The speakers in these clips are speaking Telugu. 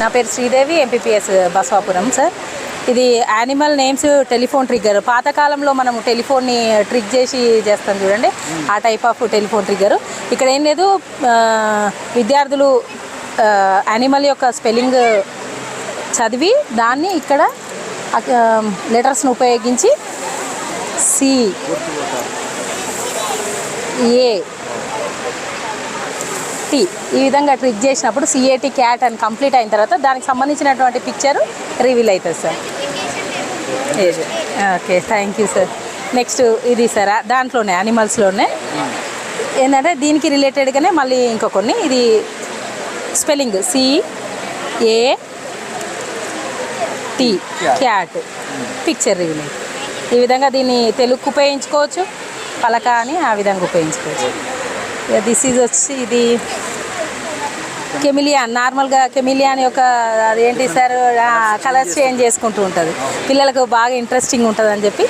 నా పేరు శ్రీదేవి ఎంపీపీఎస్ బసవాపురం సార్. ఇది యానిమల్ నేమ్స్ టెలిఫోన్ ట్రిగ్గర్. పాతకాలంలో మనం టెలిఫోన్ని ట్రిక్ చేసి చేస్తాం చూడండి. ఆ టైప్ ఆఫ్ టెలిఫోన్ ట్రిగ్గర్. ఇక్కడ ఏం లేదు విద్యార్థులు యానిమల్ యొక్క స్పెల్లింగ్ చదివి దాన్ని ఇక్కడ లెటర్స్ను ఉపయోగించి సి ఏ టీ ఈ విధంగా ట్రిక్ చేసినప్పుడు సిఏటి క్యాట్ అని కంప్లీట్ అయిన తర్వాత దానికి సంబంధించినటువంటి పిక్చర్ రివీల్ అవుతుంది sir. Okay thank you sir next ఇది సార్ దాంట్లోనే యానిమల్స్లోనే ఏంటంటే దీనికి రిలేటెడ్గానే మళ్ళీ ఇంకో కొన్ని. ఇది spelling C A T cat picture reveal ఈ విధంగా దీన్ని తెలుగు ఉపయోగించుకోవచ్చు పలక అని ఆ విధంగా ఉపయోగించుకోవచ్చు. దిస్ ఈజ్ వచ్చి ఇది కెమిలియాన్ నార్మల్గా కెమిలియాన్ యొక్క అదేంటి సార్ కలర్స్ చేంజ్ చేసుకుంటూ ఉంటుంది. పిల్లలకు బాగా ఇంట్రెస్టింగ్ ఉంటుంది అని చెప్పి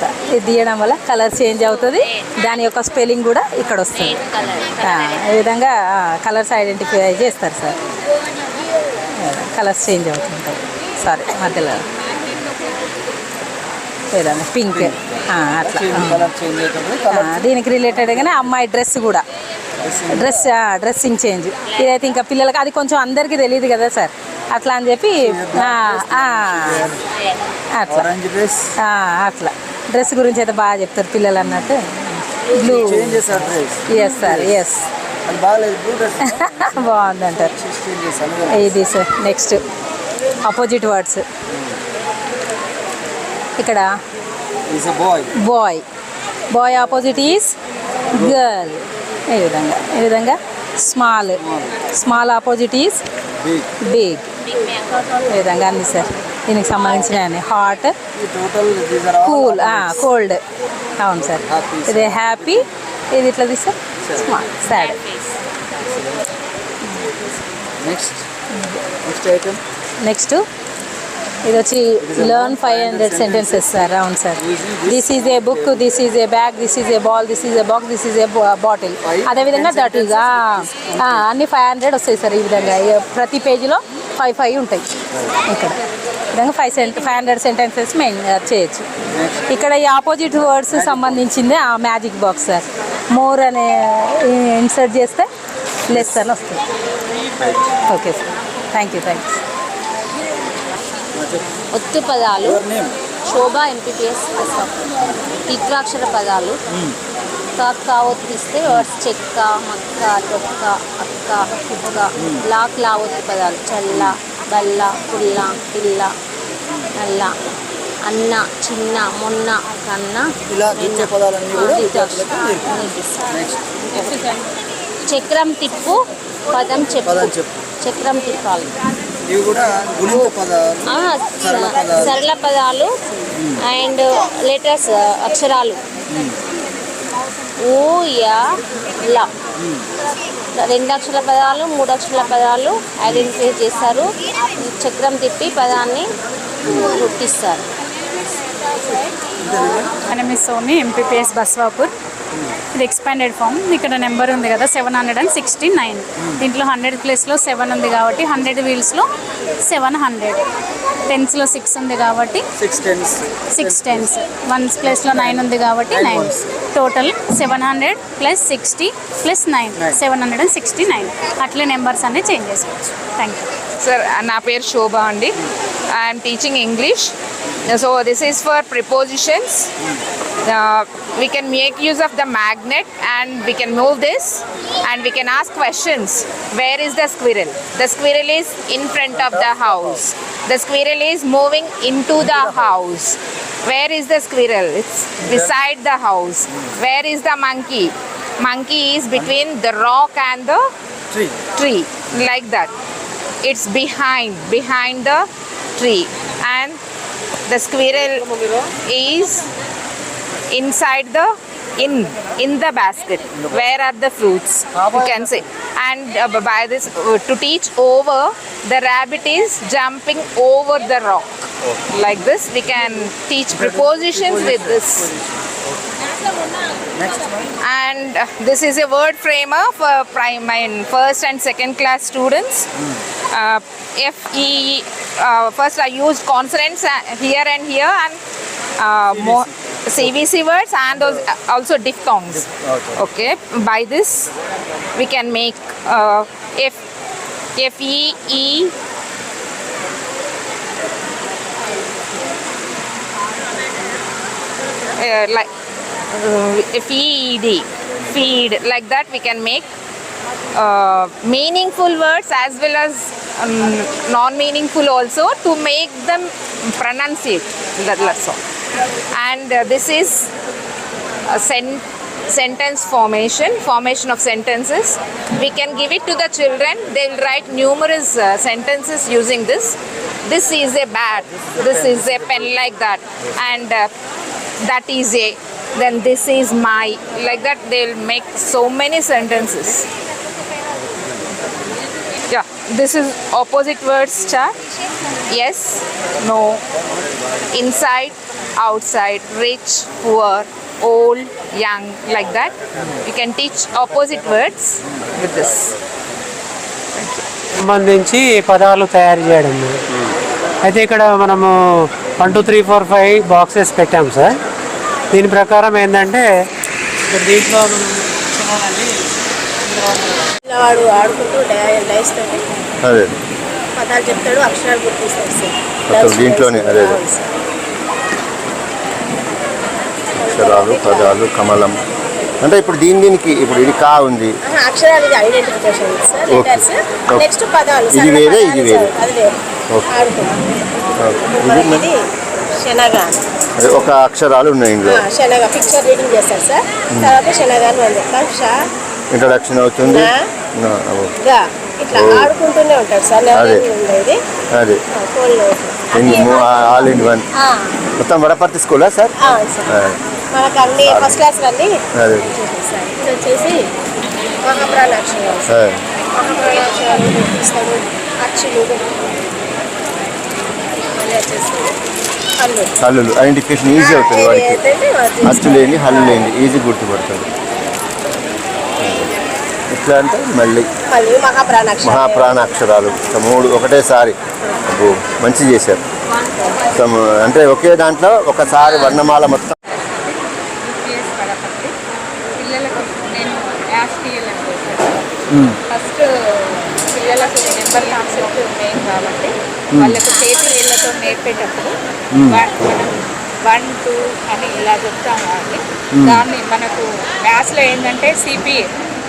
సార్ ఇది తీయడం వల్ల కలర్ చేంజ్ అవుతుంది. దాని యొక్క స్పెల్లింగ్ కూడా ఇక్కడ వస్తుంది. ఈ విధంగా కలర్స్ ఐడెంటిఫై చేస్తారు సార్. కలర్స్ చేంజ్ అవుతుంటాయి. సారీ మధ్యలో. ఏదన్నా పింక్. అట్లా. దీనికి రిలేటెడ్గానే అమ్మాయి డ్రెస్ కూడా. డ్రెస్ డ్రెస్సింగ్ చేంజ్ ఇదైతే ఇంకా పిల్లలకి అది కొంచెం అందరికీ తెలియదు కదా సార్. అట్లా అని చెప్పి అట్లా. అట్లా. డ్రెస్ గురించి అయితే బాగా చెప్తారు పిల్లలు అన్నట్టు. బ్లూ ఎస్ సార్ ఎస్ బాగుందంటారు. ఇది సార్ నెక్స్ట్ అపోజిట్ వర్డ్స్ ఇక్కడ? Boy boy opposite is girl ఈ విధంగా? ఈ విధంగా? Small small opposite is big ఈ విధంగా అన్ని సార్? దీనికి సంబంధించిన హాట్ కూల్ కోల్డ్ అవును సార్. ఇది హ్యాపీ ఇది ఇట్లా తీస్తే small sad next next item next ఇది వచ్చి learn five hundred sentences sir అవును sir this is a book this is a bag this is a ball this is a box this is a bottle అదేవిధంగా దట్ ఈజ్ అన్ని ఫైవ్ హండ్రెడ్ వస్తాయి సార్ ఈ విధంగా. ప్రతి పేజీలో ఫైవ్ ఫైవ్ ఉంటాయి. ఇక్కడ. విధంగా five sent five hundred sentences main చేయొచ్చు. ఇక్కడ ఈ ఆపోజిట్ వర్డ్స్ సంబంధించింది ఆ మ్యాజిక్ బాక్స్ సార్ మోర్ అనే ఇన్సర్ట్ చేస్తే లెస్ అని వస్తుంది. Okay sir thank you thanks ఒత్తు పదాలు శోభ ఎంపీపీఎస్ ద్విత్వాక్షర పదాలు. కా ఒత్తిస్తే వర్డ్స్ చెక్క మక్క తొక్క అక్క కుక్క. లాక్ లా ఒత్తి పదాలు. చల్ల బల్ల పుల్ల పిల్ల నల్ల అన్న చిన్న మొన్న కన్న చక్రం తిప్పు పదం చెప్పు. పదం చెప్పు. చక్రం తిప్పాలి. ఇవి కూడా గుణిత పదాలు ఆ, సరళ పదాలు. సరళ పదాలు అండ్ లెటర్స్ అక్షరాలు. ఊ యా ల. రెండు అక్షర పదాలు మూడు అక్షరాల పదాలు ఐడెంటిఫై చేస్తారు. చక్రం తిప్పి పదాన్ని గుర్తిస్తారు Somi, MPPS బస్వాపూర్. ఇది ఎక్స్పాండెడ్ ఫామ్ ఇక్కడ నెంబర్ ఉంది కదా seven hundred and sixty nine దీంట్లో హండ్రెడ్ ప్లేస్లో సెవెన్ ఉంది కాబట్టి హండ్రెడ్ వీల్స్లో సెవెన్ హండ్రెడ్ టెన్స్లో సిక్స్ ఉంది కాబట్టి six tens six tens ones ప్లేస్లో నైన్ ఉంది కాబట్టి nine. Total seven hundred plus sixty plus nine. Seven hundred and sixty nine అట్లే నెంబర్స్ అన్నీ చేంజ్ చేసుకోవచ్చు. థ్యాంక్ యూ సార్ నా పేరు శోభ అండి. I'm teaching English So this is for prepositions. Uh, we can make use of the magnet and we can move this and we can ask questions. Where is the squirrel? The squirrel is in front of the house. The squirrel is moving into the house. Where is the squirrel? It's beside the house. Where is the monkey? Monkey is between the rock and the tree. Tree like that. It's behind behind the tree the squirrel is inside the in in the basket. Where are the fruits? You can see and uh, by this uh, to teach over the rabbit is jumping over the rock. Like this we can teach prepositions with this. And uh, this is a word framer for prime first and second class students. Uh, f e uh, first I used consonants uh, here and here and uh, more CVC words and those, uh, also diphthongs. Okay, by this we can make uh, F, F, E, E, uh, like uh, feed feed. Like that we can make uh, meaningful words as well as um, non-meaningful also to make them that's all and uh, this is a sen- sentence formation formation of sentences. We can give it to the children. They will write numerous uh, sentences using this. This is a bat. This is a pen like that. And uh, that is a then this is my like that they'll make so many sentences yeah this is opposite words chart yes no inside outside rich poor old young like that you can teach opposite words with this సంబంధించి పదాలు తయారు చేయడం అయితే ఇక్కడ మనము one two three four five boxes పెట్టాం సార్ దీని ప్రకారం ఏంటంటే దీంట్లో పిల్లవాడు ఆడుకుంటూ అదే పదాలు చెప్తాడు అక్షరాలు గుర్తిస్తాడు సార్ దీంట్లోనే, అదే. అక్షరాలు పదాలు కమలం అంటే ఇప్పుడు దీని దీనికి ఇప్పుడు ఇది కా ఉంది అక్షరాలు ఇది identification sir okay. Letters okay. Next పదాలు ఇది వేరే, ఇది వేరే. అది వేరే ఓకే. శనగ. అదే ఒక అక్షరాలు ఉన్నాయి ఇందులో. శనగ. పిక్చర్ రీడింగ్ చేస్తారు సార్. తర్వాత శనగ అని ఉంది. కక్ష ఇంట్రడక్షన్ అవుతుంది. నా. నా, ఓ, గా ఇట్లా. ఆడుకుంటూనే ఉంటాడు సార్. అదే. ఉండేది. అదే. ఫోన్లో. ఆల్ ఇన్ వన్ మొత్తం వడపర్తి స్కూలా సార్? సార్. మనకు అన్ని ఫస్ట్ క్లాస్ అన్ని అదే. సార్. ఇది వచ్చేసి సార్. మహాప్రాణాక్షరాలు అచ్చులు మళ్ళీ హల్లులు ఐడెంటిఫికేషన్ ఈజీ అవుతుంది వాడికి. అచ్చు లేని హల్లు లేని ఈజీ గుర్తుపడుతుంది ఇట్లా అంటే మళ్ళీ మళ్ళీ మహాప్రాణాక్షరాలు. మహాప్రాణ అక్షరాలు ఇట్లా మూడు ఒకటేసారి. అబ్బో, మంచి చేశారు. అంటే ఒకే దాంట్లో ఒకసారి వర్ణమాల మొత్తం. ఫస్ట్ పిల్లలకు నెంబర్ కాన్సెప్ట్ మెయిన్ కాబట్టి వాళ్ళకు చేతి వేళ్ళతో నేర్పేటప్పుడు వన్- మనం వన్ టూ అని ఇలా చెప్తాం కాబట్టి దాన్ని మనకు మ్యాథ్స్లో ఏంటంటే CPA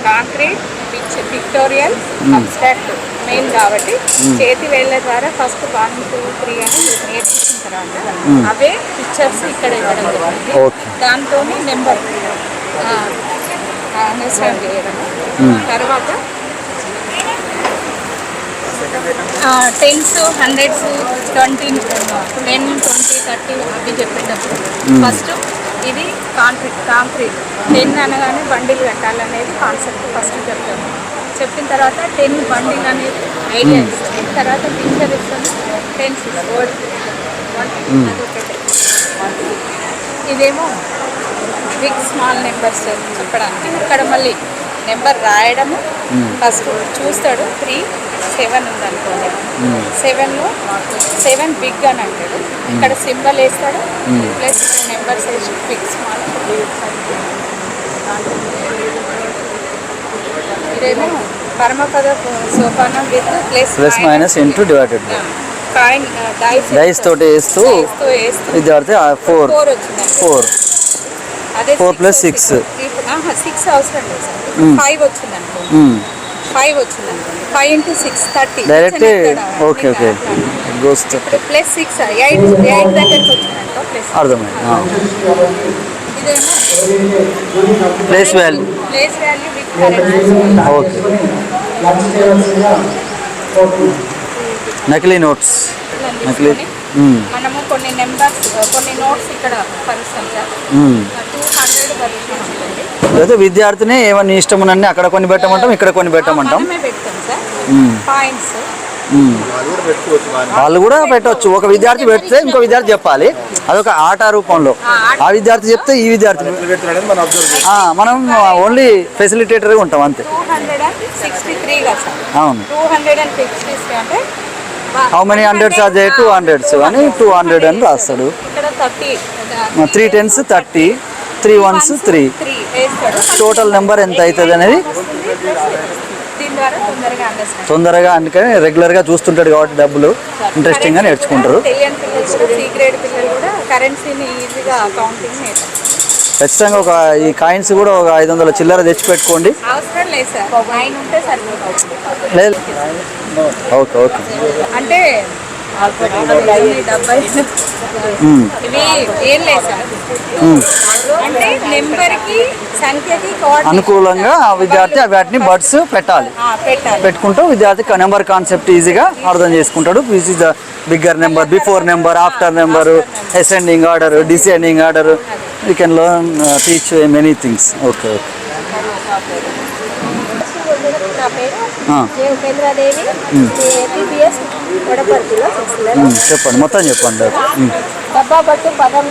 concrete pitch pictorial abstract main కాబట్టి చేతి వేళ్ళ ద్వారా ఫస్ట్ వన్ టూ త్రీ అని నేర్పించిన తర్వాత అవే పిక్చర్స్ ఇక్కడ ఇవ్వడం జరుగుతుంది ఓకే. దాంతో నెంబర్ అండర్స్టాండ్ చేయడం తర్వాత tens hundreds twenty ten twenty thirty అవి చెప్పేటప్పుడు. ఫస్ట్ ఇది కాంక్రీట్ కాంక్రీట్ టెన్ అనగానే బండిలు కట్టాలనేది కాన్సెప్ట్ ఫస్ట్ చెప్తాము చెప్పిన తర్వాత టెన్ బండిల్ అనేది ఐడియా ఇస్తాం తర్వాత పిక్చర్ ఇస్తాము. టెన్స్ వర్డ్ ఇదేమో బిగ్ స్మాల్ నెంబర్స్ చెప్పడానికి. ఇక్కడ మళ్ళీ నెంబర్ రాయడము. ఫస్ట్ చూస్తాడు. త్రీ సెవెన్ ఉందనుకోండి. సెవెన్లో సెవెన్ బిగ్ అని అంటాడు ఇక్కడ సింబల్ వేస్తాడు. ప్లస్ నెంబర్స్ వేసి బిగ్ స్మాల్. ఇదేమో పరమపద సోపానం with plus plus minus into divided coin dice dice తోటి వేస్తూ తో వేస్తూ విద్యార్థి ఫోర్ ఫోర్ వచ్చింది ఫోర్ అదే Four plus six. సిక్స్ అవసరం లేదు. ఫైవ్ వచ్చింది అనుకోండి ఫైవ్ వచ్చింది? Five into six thirty. Direct okay okay goes plus six eight eight దగ్గరికి ప్లస్ అర్థమైంది place value place value with correct okay నకిలీ నోట్స్. నకిలీ మనము కొన్ని నెంబర్స్ కొన్ని నోట్స్ ఇక్కడ పరుస్తాం సార్. టూ హండ్రెడ్ పరుస్తాం. అయితే విద్యార్థిని ఏమన్నా ఇష్టం ఉన్నన్ని అక్కడ కొన్ని పెట్టమంటాం ఇక్కడ కొన్ని పెట్టమంటాం. వాళ్ళు కూడా పెట్టుకోవచ్చు బాగా వాళ్ళు కూడా పెట్టవచ్చు ఒక విద్యార్థి పెడితే ఇంకో విద్యార్థి చెప్పాలి. అదొక ఆట రూపంలో. ఆ విద్యార్థి చెప్తే ఈ విద్యార్థి. మనం ఓన్లీ ఫెసిలిటేటర్గా ఉంటాం అంతే. అవును. హౌ మెనీ హండ్రెడ్స్ అదే టూ హండ్రెడ్స్ అని టూ హండ్రెడ్ అని రాస్తాడు. Three tens thirty three ones three total number ఎంత అవుతుంది అనేది? తొందరగా అందుకని రెగ్యులర్గా చూస్తుంటాడు కాబట్టి డబ్బులు. ఇంట్రెస్టింగ్గా నేర్చుకుంటారు. ఈజీగా కౌంటింగ్ నేర్చుకుంటారు ఖచ్చితంగా ఒక ఈ కాయిన్స్ కూడా ఒక ఐదు వందల చిల్లర తెచ్చి పెట్టుకోండి లేదు. Okay okay. అంటే అనుకూలంగా ఆ విద్యార్థి వాటిని బర్డ్స్ పెట్టాలి. పెట్టుకుంటూ విద్యార్థి నెంబర్ కాన్సెప్ట్ ఈజీగా అర్థం చేసుకుంటాడు. Is the bigger number before number after number ascending order descending order you can learn teach many things okay okay నా పేరు ఉపేంద్రాదేవి. ఏపీబీఎస్ వడపర్తిలో చెప్పండి. మొత్తం చెప్పండి. డబ్బా పట్టు పదం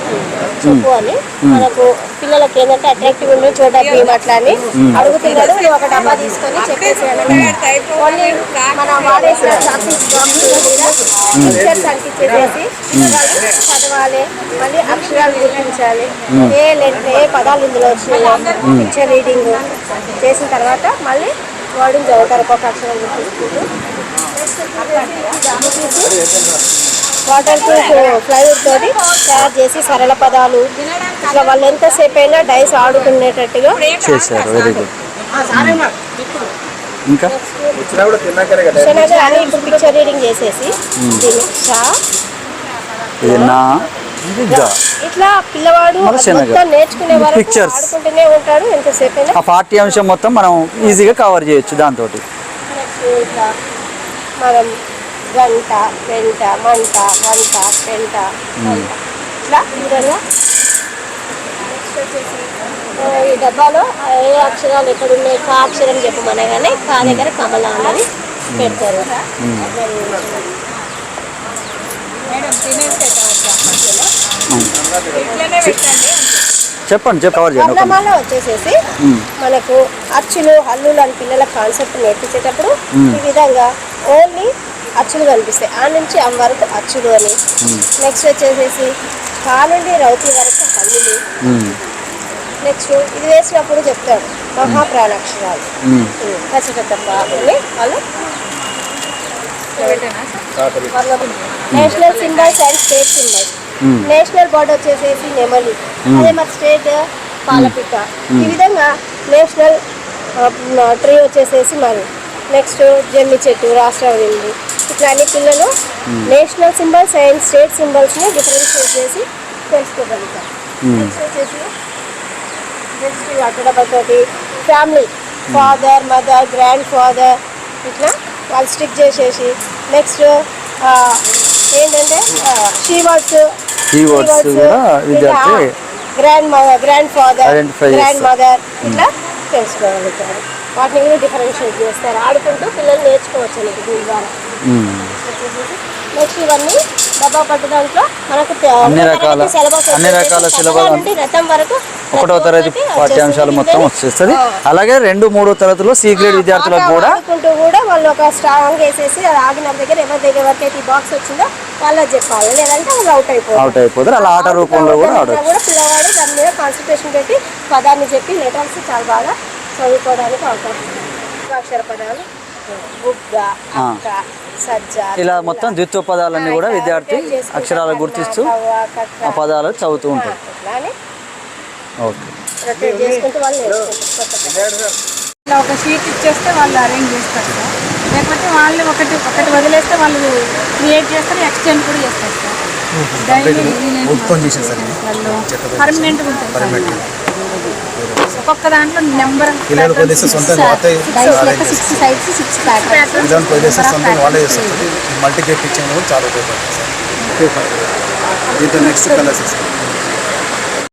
చెప్పు అని. మనకు పిల్లలకి ఏంటంటే అట్రాక్టివ్ ఉండే చోట భీమ్ అట్లా అని అడుగుతున్నాడు. ఒక డబ్బా తీసుకొని చెప్పేసేయాలి ఓన్లీ మనం వాడేసిన పిక్చర్స్ అంటించేసేసి చదవాలి. మళ్ళీ అక్షరాలు గుర్తించాలి. ఏ లెటర్ ఏ పదాలు ఇందులో వచ్చినాయో పిక్చర్ రీడింగ్ చేసిన తర్వాత మళ్ళీ వర్డింగ్ చదువుతారు ఒక్కొక్క అక్షరం గుర్తించుకుంటూ వాటర్ ప్రూఫ్ ఫ్లైవుడ్ తోటి తయారు చేసి సరళ పదాలు. ఇట్లా వాళ్ళు ఎంతసేపు అయినా డైస్ ఆడుకునేటట్టుగా చేశారు. వెరీ గుడ్ ఇంకా? ఇప్పుడు పిక్చర్ రీడింగ్ చేసేసి దీన్ని షా ఇట్లా పిల్లవాడు నేర్చుకునే. ఆడుకుంటూనే ఉంటాడు ఎంతసేపు అయినా. ఆ పాఠ్యాంశం మొత్తం మనం ఈజీగా కవర్ చేయొచ్చు దాంతో మనం గంట పెంట మంట వంట పెంట వంట. ఇట్లా ఈ డబ్బాలో ఏ అక్షరాలు ఎక్కడ ఉన్నాయి కా అక్షరం చెప్పమనగానే కా దగ్గర కమల అన్నది పెడతారు. మేడం చెప్పండి చెప్పి కవర్ చేయండి ఒక వర్ణమాల వచ్చేసేసి మనకు అచ్చులు హల్లులు అని పిల్లల కాన్సెప్ట్ నేర్పించేటప్పుడు ఈ విధంగా ఓన్లీ అచ్చులు కనిపిస్తాయి. ఆ నుంచి అమ్ వరకు అచ్చులు అని. నెక్స్ట్ వచ్చేసేసి కా నుండి రౌతి వరకు హల్లులు. నెక్స్ట్ ఇది వేసినప్పుడు చెప్తాడు మహాప్రాణాక్షరాలు. ఖచ్చితప్ప అని వాళ్ళు national symbols and state symbols national board వచ్చేసేసి నెమలి అదే మరి స్టేట్ పాలపిట్ట ఈ విధంగా నేషనల్ ట్రీ వచ్చేసేసి మరి నెక్స్ట్ జమ్మి చెట్టు రాష్ట్రం వెళ్ళి ఇట్లా అన్ని పిల్లలు నేషనల్ సింబల్స్ అండ్ స్టేట్ సింబల్స్ని డిఫరెన్షియేట్ చేసి తెలుసుకోగలుగుతారు. నెక్స్ట్ వచ్చేసి next family father mother grand father ఇట్లా వాళ్ళు స్టిక్ చేసేసి. నెక్స్ట్ ఏంటంటే షీవర్డ్స్ Keywords కూడా విద్యార్థి grand mother grand father grand. Mother ఇట్లా తెలుసుకోగలుగుతారు. వాటిని కూడా డిఫరెన్షియేట్ చేస్తారు. ఆడుకుంటూ పిల్లలు నేర్చుకోవచ్చు అనేది దీని ద్వారా. నెక్స్ట్ ఇవన్నీ డబ్బా పట్టు దాంట్లో మనకు అన్ని రకాల- అన్ని రకాల నుండి రథం వరకు ఒకటో తరగతి పాఠ్యాంశాలు మొత్తం వచ్చేసి వచ్చేస్తుంది. అలాగే రెండు మూడో తరగతిలో సి గ్రేడ్ విద్యార్థులకు కూడా కూడా వాళ్ళు ఒక స్ట్రాంగ్ వేసేసి ఆగిన దగ్గర ఎవరి దగ్గర ఎవరికైతే ఈ బాక్స్ వచ్చిందో వాళ్ళకి చెప్పాలి. లేదంటే వాళ్ళు అవుట్ అయిపోతారు అవుట్ అయిపోతారు అలా ఆట రూపంలో కూడా ఆడవచ్చు కూడా పిల్లవాడు దాని మీద కాన్సన్ట్రేషన్ పెట్టి పదాన్ని చెప్పి లెటర్స్ చాలా బాగా చదువుకోవడానికి అవకాశం. అక్షర పదాలు సజ్జ ఇలా మొత్తం ద్విత్వ పదాలన్నీ కూడా విద్యార్థి అక్షరాలు గుర్తిస్తూ ఆ పదాలు చదువుతూ ఉంటారు. ఓకే. ఒక షీట్ ఇచ్చేస్తే వాళ్ళు అరేంజ్ చేస్తారు సార్. లేకపోతే వాళ్ళు ఒకటి ఒకటి వదిలేస్తే వాళ్ళు క్రియేట్ చేస్తారు ఎక్స్టెండ్ కూడా చేస్తారు సార్. పర్మనెంట్ ఉంటుంది సార్. ఒక్కొక్క దాంట్లో నెంబర్ పిల్లలు కొద్దిస్తే సొంతంగా వార్త సిక్స్ సైడ్స్ సిక్స్ పిల్లలు కొద్దిస్తే సొంతంగా వాళ్ళే చేస్తారు. మల్టీ కేక్ ఇచ్చిన కూడా చాలా ఉపయోగపడుతుంది. సార్ నెక్స్ట్ కలర్స్ ఇస్తాం